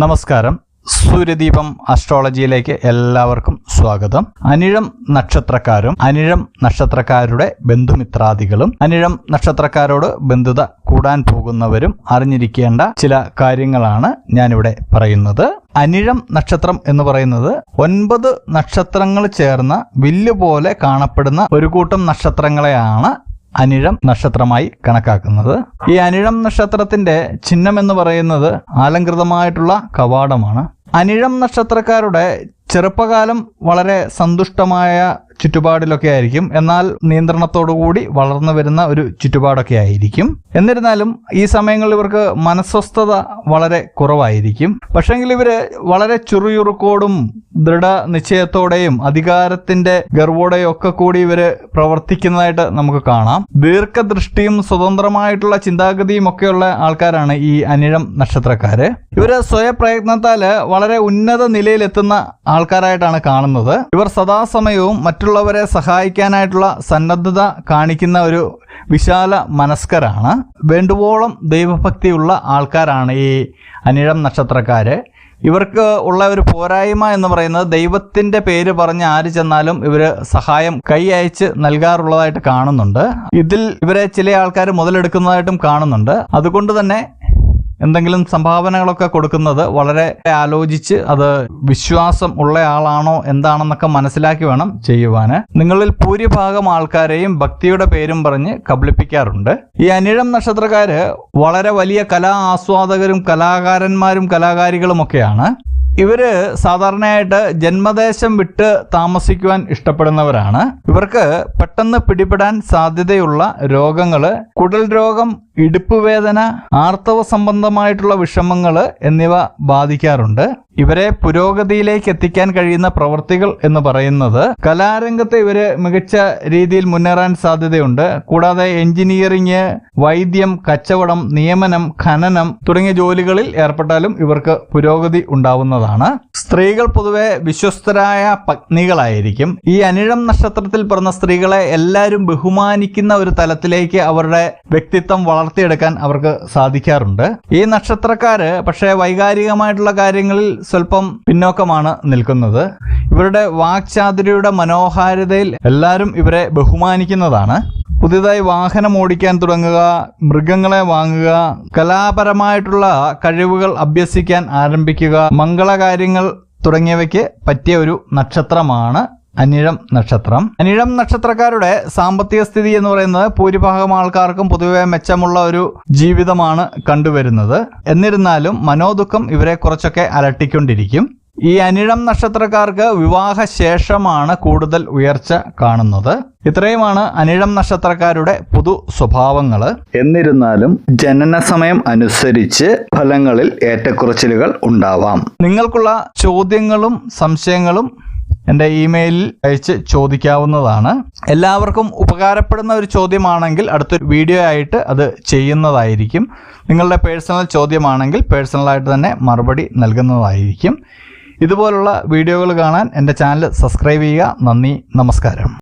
നമസ്കാരം. സൂര്യദീപം അസ്ട്രോളജിയിലേക്ക് എല്ലാവർക്കും സ്വാഗതം. അനിഴം നക്ഷത്രക്കാരും അനിഴം നക്ഷത്രക്കാരുടെ ബന്ധുമിത്രാദികളും അനിഴം നക്ഷത്രക്കാരോട് ബന്ധുത കൂടാൻ പോകുന്നവരും അറിഞ്ഞിരിക്കേണ്ട ചില കാര്യങ്ങളാണ് ഞാനിവിടെ പറയുന്നത്. അനിഴം നക്ഷത്രം എന്ന് പറയുന്നത് ഒൻപത് നക്ഷത്രങ്ങൾ ചേർന്ന വില്ല് പോലെ കാണപ്പെടുന്ന ഒരു കൂട്ടം നക്ഷത്രങ്ങളെയാണ് അനിഴം നക്ഷത്രമായി കണക്കാക്കുന്നത്. ഈ അനിഴം നക്ഷത്രത്തിന്റെ ചിഹ്നം എന്ന് പറയുന്നത് ആലങ്കൃതമായിട്ടുള്ള കവാടമാണ്. അനിഴം നക്ഷത്രക്കാരുടെ ചെറുപ്പകാലം വളരെ സന്തുഷ്ടമായ ചുറ്റുപാടിലൊക്കെ ആയിരിക്കും. എന്നാൽ നിയന്ത്രണത്തോടുകൂടി വളർന്നു വരുന്ന ഒരു ചുറ്റുപാടൊക്കെ ആയിരിക്കും. എന്നിരുന്നാലും ഈ സമയങ്ങളിൽ ഇവർക്ക് മനസ്വസ്ഥത വളരെ കുറവായിരിക്കും. പക്ഷെങ്കിൽ ഇവർ വളരെ ചുറുചുറുക്കോടും ദൃഢ നിശ്ചയത്തോടെയും അധികാരത്തിന്റെ ഗർവോടെയും ഒക്കെ കൂടി ഇവർ പ്രവർത്തിക്കുന്നതായിട്ട് നമുക്ക് കാണാം. ദീർഘദൃഷ്ടിയും സ്വതന്ത്രമായിട്ടുള്ള ചിന്താഗതിയും ഒക്കെയുള്ള ആൾക്കാരാണ് ഈ അനിഴം നക്ഷത്രക്കാര്. ഇവർ സ്വയപ്രയത്നത്താൽ വളരെ ഉന്നത നിലയിലെത്തുന്ന ആൾക്കാരായിട്ടാണ് കാണുന്നത്. ഇവർ സദാസമയവും മറ്റുള്ളവരെ സഹായിക്കാനായിട്ടുള്ള സന്നദ്ധത കാണിക്കുന്ന ഒരു വിശാല മനസ്കരാണ്. വേണ്ടുവോളം ദൈവഭക്തിയുള്ള ആൾക്കാരാണ് ഈ അനിഴം നക്ഷത്രക്കാര്. ഇവർക്ക് ഉള്ള ഒരു പോരായ്മ എന്ന് പറയുന്നത് ദൈവത്തിന്റെ പേര് പറഞ്ഞ് ആര് ചെന്നാലും ഇവർ സഹായം കൈ അയച്ച് നൽകാറുള്ളതായിട്ട് കാണുന്നുണ്ട്. ഇതിൽ ഇവരെ ചില ആൾക്കാർ മുതലെടുക്കുന്നതായിട്ടും കാണുന്നുണ്ട്. അതുകൊണ്ട് തന്നെ എന്തെങ്കിലും സംഭാവനകളൊക്കെ കൊടുക്കുന്നത് വളരെ ആലോചിച്ച് അത് വിശ്വാസം ഉള്ള ആളാണോ എന്താണെന്നൊക്കെ മനസ്സിലാക്കി വേണം ചെയ്യുവാന്. നിങ്ങളിൽ ഭൂരിഭാഗം ആൾക്കാരെയും ഭക്തിയുടെ പേരും പറഞ്ഞ് കബളിപ്പിക്കാറുണ്ട്. ഈ അനിഴം നക്ഷത്രക്കാര് വളരെ വലിയ കലാ ആസ്വാദകരും കലാകാരന്മാരും കലാകാരികളുമൊക്കെയാണ് ഇവർ സാധാരണയായിട്ട് ജന്മദേശം വിട്ട് താമസിക്കുവാൻ ഇഷ്ടപ്പെടുന്നവരാണ്. ഇവർക്ക് പെട്ടെന്ന് പിടിപെടാൻ സാധ്യതയുള്ള രോഗങ്ങൾ കുടൽ രോഗം ഇടുപ്പ് വേദന ആർത്തവ സംബന്ധമായിട്ടുള്ള വിഷമങ്ങൾ എന്നിവ ബാധിക്കാറുണ്ട്. ഇവരെ പുരോഗതിയിലേക്ക് എത്തിക്കാൻ കഴിയുന്ന പ്രവൃത്തികൾ എന്ന് പറയുന്നത് കലാരംഗത്തെ ഇവർ മികച്ച രീതിയിൽ മുന്നേറാൻ സാധ്യതയുണ്ട്. കൂടാതെ എഞ്ചിനീയറിംഗ് വൈദ്യം കച്ചവടം നിയമനം ഖനനം തുടങ്ങിയ ജോലികളിൽ ഏർപ്പെട്ടാലും ഇവർക്ക് പുരോഗതി ഉണ്ടാവുന്നതാണ്. സ്ത്രീകൾ പൊതുവെ വിശ്വസ്തരായ പത്നികളായിരിക്കും. ഈ അനിഴം നക്ഷത്രത്തിൽ പിറന്ന സ്ത്രീകളെ എല്ലാവരും ബഹുമാനിക്കുന്ന ഒരു തലത്തിലേക്ക് അവരുടെ വ്യക്തിത്വം വളർത്തിയെടുക്കാൻ അവർക്ക് സാധിക്കാറുണ്ട്. ഈ നക്ഷത്രക്കാര് പക്ഷേ വൈകാരികമായിട്ടുള്ള കാര്യങ്ങളിൽ സ്വല്പം പിന്നോക്കമാണ് നിൽക്കുന്നത്. ഇവരുടെ വാക്ചാതുരിയുടെ മനോഹാരിതയിൽ എല്ലാവരും ഇവരെ ബഹുമാനിക്കുന്നതാണ്. പുതിയതായി വാഹനം ഓടിക്കാൻ തുടങ്ങുക മൃഗങ്ങളെ വാങ്ങുക കലാപരമായിട്ടുള്ള കഴിവുകൾ അഭ്യസിക്കാൻ ആരംഭിക്കുക മംഗളകാര്യങ്ങൾ തുടങ്ങിയവയ്ക്ക് പറ്റിയ ഒരു നക്ഷത്രമാണ് അനിഴം നക്ഷത്രം. അനിഴം നക്ഷത്രക്കാരുടെ സാമ്പത്തിക സ്ഥിതി എന്ന് പറയുന്നത് ഭൂരിഭാഗം ആൾക്കാർക്കും പൊതുവെ മെച്ചമുള്ള ഒരു ജീവിതമാണ് കണ്ടുവരുന്നത്. എന്നിരുന്നാലും മനോദുഃഖം ഇവരെ കുറച്ചൊക്കെ അലട്ടിക്കൊണ്ടിരിക്കും. ഈ അനിഴം നക്ഷത്രക്കാർക്ക് വിവാഹ ശേഷമാണ് കൂടുതൽ ഉയർച്ച കാണുന്നത്. ഇത്രയുമാണ് അനിഴം നക്ഷത്രക്കാരുടെ പൊതു സ്വഭാവങ്ങൾ എന്നിരുന്നാലും ജനന സമയം അനുസരിച്ച് ഫലങ്ങളിൽ ഏറ്റക്കുറച്ചിലുകൾ ഉണ്ടാവാം. നിങ്ങൾക്കുള്ള ചോദ്യങ്ങളും സംശയങ്ങളും എന്റെ ഇമെയിലിൽ അയച്ച് ചോദിക്കാവുന്നതാണ്. എല്ലാവർക്കും ഉപകാരപ്പെടുന്ന ഒരു ചോദ്യമാണെങ്കിൽ അടുത്തൊരു വീഡിയോ ആയിട്ട് അത് ചെയ്യുന്നതായിരിക്കും. നിങ്ങളുടെ പേഴ്സണൽ ചോദ്യമാണെങ്കിൽ പേഴ്സണലായിട്ട് തന്നെ മറുപടി നൽകുന്നതായിരിക്കും. ഇതുപോലുള്ള വീഡിയോകൾ കാണാൻ എന്റെ ചാനൽ സബ്സ്ക്രൈബ് ചെയ്യുക. നന്ദി. നമസ്കാരം.